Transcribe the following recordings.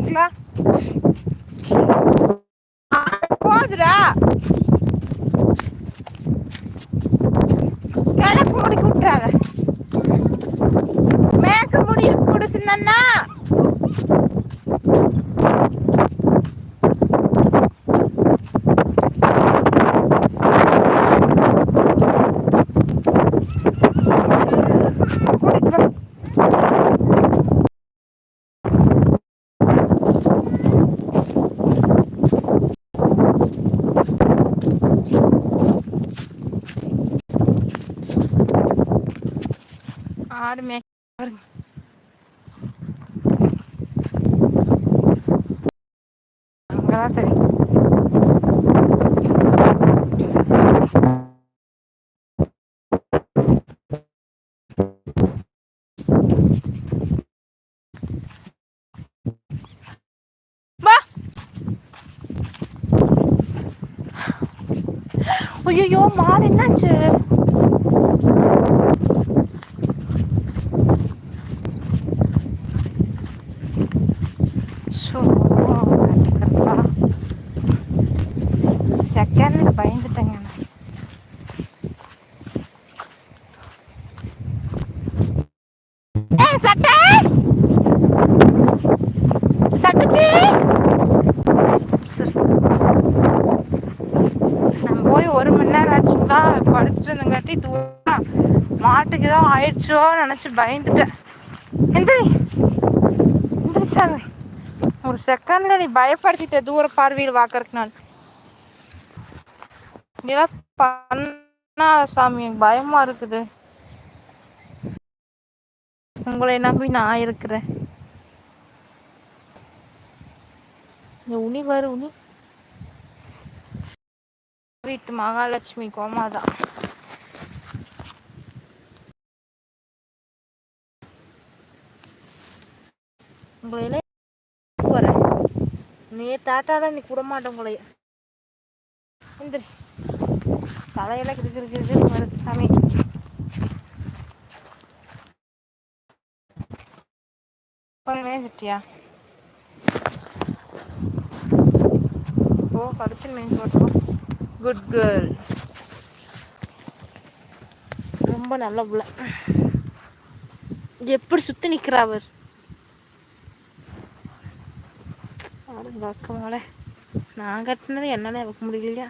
అట్లా. పోదురా. ஆடு மே பாருங்க. அங்கதான் தெரியும். ஐயோ மாடு என்னாச்சு? செகண்ட் நான். சட்டை சட்டச்சி நான் போய் ஒரு மணி நேரம் ஆச்சுங்களா படுத்துட்டு இருந்தங்காட்டி தூரம் மாட்டுக்கு ஏதோ ஆயிடுச்சோ நினைச்சு பயந்துட்டேன். எந்திரி. எந்திரிச்சாங்க ஒரு செகண்ட்ல நீ பயப்படுத்திட்ட தூர பார்வையில் வாக்கறதுக்கு நான். நீலாம் சாமி எனக்கு பயமா இருக்குது. உங்களை நம்பி நான் இருக்கிறேன். இந்த உனி வரு உனி. வீட்டு மகாலட்சுமி கோமாதான் உங்களை எல்லாம் போறேன்? நீ தாட்டாதான் நீ கூட மாட்டேன் உங்களை. எந்திரி தலையில கிரு கிரு கிரு கிரு வருது சாமி. மேய்ஞ்சிட்டியா? ஓ படிச்சு மேய்ஞ்சி போட்டோம் குட் கேர்ள் ரொம்ப நல்ல புள்ள. எப்படி சுத்தி நிக்கிறா அவர்? பக்கமால. நான் கட்டினது என்னால வைக்க முடியலையா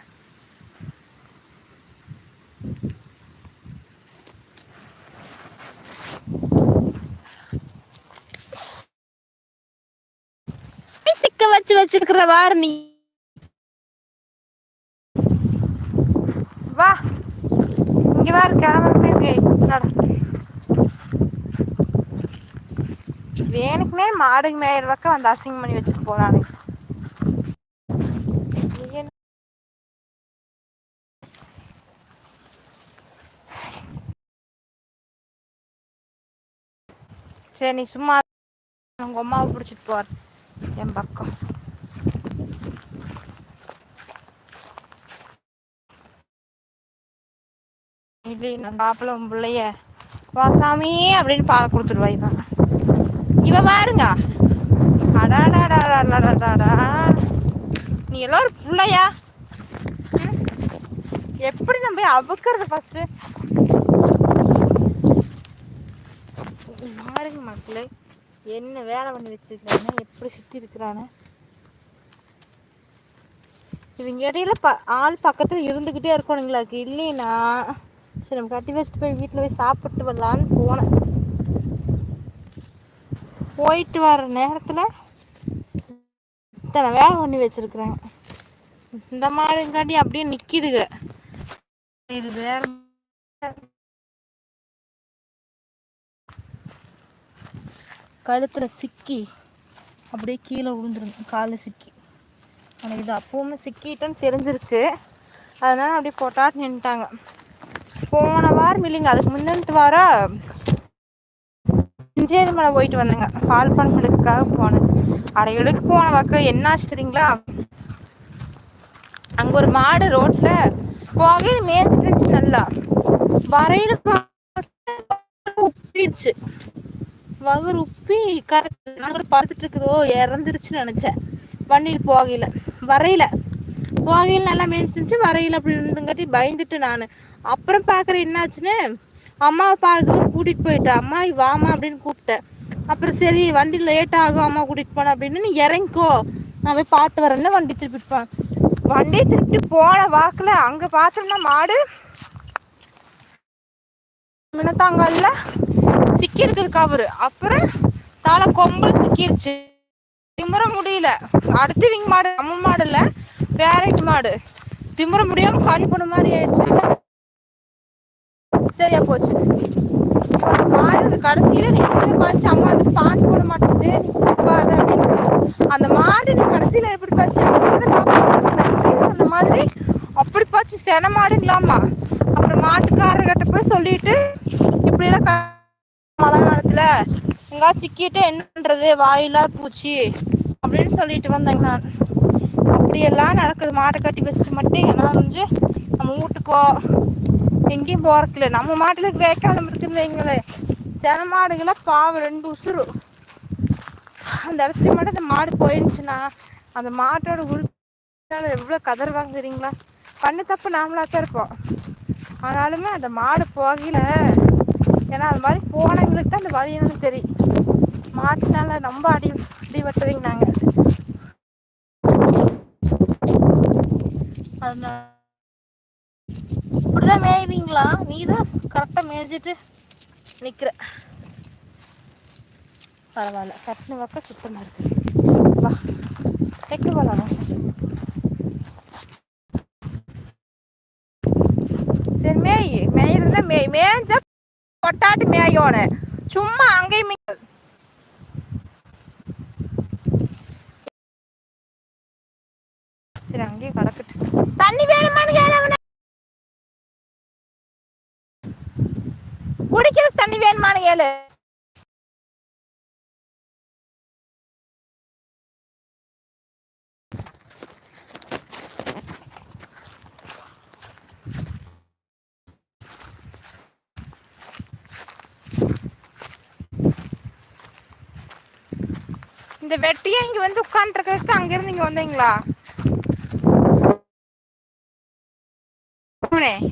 சிக்க வச்சு வச்சிருக்கிற வார் நீ. வா. இங்க வா கிளம்புறமே வேணுக்குமே மாடு மேயிற பக்கம் வந்து அசிங்கம் பண்ணி வச்சுட்டு போறானு சரி நீ சும்மா உங்க அம்மாவை பிடிச்சிட்டு போற என் பக்கம். இல்லை நான் உன் பிள்ளைய. வா சாமி அப்படின்னு பால் கொடுத்துருவா இவன். இவ பாருங்க. அடாடாடாடாடாடாடா. நீ எல்லாம் ஒரு பிள்ளையா? எப்படி நம்ம போய் அவுக்கிறது ஃபர்ஸ்ட் பாருங்க மக்களே என்ன வேலை பண்ணி வச்சிருக்காங்க எப்படி சுத்தி இருக்கிறானு. இவங்க இடையில ப ஆள் பக்கத்துல இருந்துகிட்டே இருக்கணுங்களாக்கு இல்லைன்னா சரி நம்ம கட்டி வச்சுட்டு போய் வீட்டில் போய் சாப்பிட்டு வரலான்னு போனேன். போயிட்டு வர நேரத்தில் இத்தனை வேலை பண்ணி வச்சுருக்குறேன். இந்த மாடுங்காட்டி அப்படியே நிற்கிதுங்க இது வேற கழுத்துல சிக்கி அப்படியே கீழே விழுந்துருங்க காலில் சிக்கி. ஆனால் இது அப்பவுமே சிக்கிட்டோன்னு தெரிஞ்சிருச்சு. அதனால அப்படியே போட்டாட்டு நின்ட்டாங்க போன வாரம் இல்லைங்க அதுக்கு முந்தினத்து வாரம் செஞ்சேது மலை போயிட்டு வந்தேங்க. பால் பணம் போனேன். அடையலுக்கு போன பக்கம் என்னாச்சு தெரியுங்களா? அங்க ஒரு மாடு ரோட்ல போகையில மேய்ச்சிட்டு இருந்துச்சு நல்லா. வரையில உப்பிடுச்சு. வகுர் உப்பி கரை நான் கூட படுத்துட்டு இருக்குதோ இறந்துருச்சுன்னு நினைச்சேன். வண்டியில் போகையில. வரையில. போகையில் நல்லா மேய்ச்சிருந்துச்சு வரையில் அப்படி இருந்துங்காட்டி பயந்துட்டு நான். அப்புறம் பார்க்குறேன் என்னாச்சுன்னு அம்மாவை பார்க்க கூட்டிகிட்டு போயிட்டேன் அம்மா வாமா அப்படின்னு கூப்பிட்டேன் அப்புறம் சரி வண்டி லேட் ஆகும் அம்மா கூட்டிகிட்டு போனேன் அப்படின்னு நீ இறங்கிக்கோ. நான் போய் பாட்டு வரேன்னு வண்டி திருப்பிட்டு போனேன் வண்டி திருப்பிட்டு போன வாக்கில் அங்கே பார்த்தோம்னா மாடு. மினத்தாங்கல்ல சிக்கி இருக்குது கவரு. அப்புறம் தலை கொம்பல் சிக்கிருச்சு. திமுற முடியல. அடுத்து இவங்க மாடு நம்ம மாடு இல்லை பேரட் மாடு. திமுற முடியாம கண் போன மாதிரி ஆயிடுச்சு. சரியா போச்சு. மாடு கடைசியில நீ பாச்சு அம்மா வந்து பாஞ்சு போட மாட்டேங்குது. நீ போகாத அப்படின்னு அந்த மாடு நீ கடைசியில எப்படி பாச்சு அந்த மாதிரி அப்படி பாச்சு சென மாடுங்களாமா அப்புறம் மாட்டுக்காரர்கிட்ட போய் சொல்லிட்டு இப்படியெல்லாம் மழை காலத்துல எங்கா சிக்கிட்டு என்ன பண்றது வாயிலா பூச்சி அப்படின்னு சொல்லிட்டு வந்தேங்க நான். அப்படியெல்லாம் நடக்குது. மாட்டை கட்டி வச்சுட்டு மட்டும் என்ன வந்து நம்ம வீட்டுக்கோ எங்கேயும் போறதுல நம்ம மாட்டுக்கு வேக்காலம் இருக்குது வைங்களே சில மாடுகளை பாவம் ரெண்டு உசுறு. அந்த இடத்துல மட்டும் இந்த மாடு போயிருந்துச்சுன்னா அந்த மாட்டோட உறுப்பினால எவ்வளோ கதறுவாங்க தெரியுங்களா? பண்ண தப்பு நாமளாக தான் இருப்போம். ஆனாலுமே அந்த மாடு போகல ஏன்னா அது மாதிரி போனவங்களுக்கு தான் அந்த வழி என்னன்னு தெரியும். மாட்டினால ரொம்ப அடி அடி வெட்டுவீங்க நாங்கள் அதனால இப்படிதான் மேய்வீங்களா? நீ தான் கரெக்டாக மேய்ஞ்சிட்டு நிற்கிற பரவாயில்ல. கட்டின பக்கம் சுத்தமாக இருக்கு. வா. தைக்க போகலாம் சரி மேய். மேயிறதுனா மேய். மேய்ஞ்சா பொட்டாட்டு மேயோன. சும்மா அங்கேயும் சரி அங்கேயே கிடக்கட்டு தண்ணி வேணுமான்னு கேளவன. குடிக்கிறதுக்கு தண்ணி வேணுமான்னு கேளு. இந்த வெட்டியா இங்க வந்து உட்காந்துருக்கிறதுக்கு அங்கிருந்து இங்க வந்தீங்களா? நான்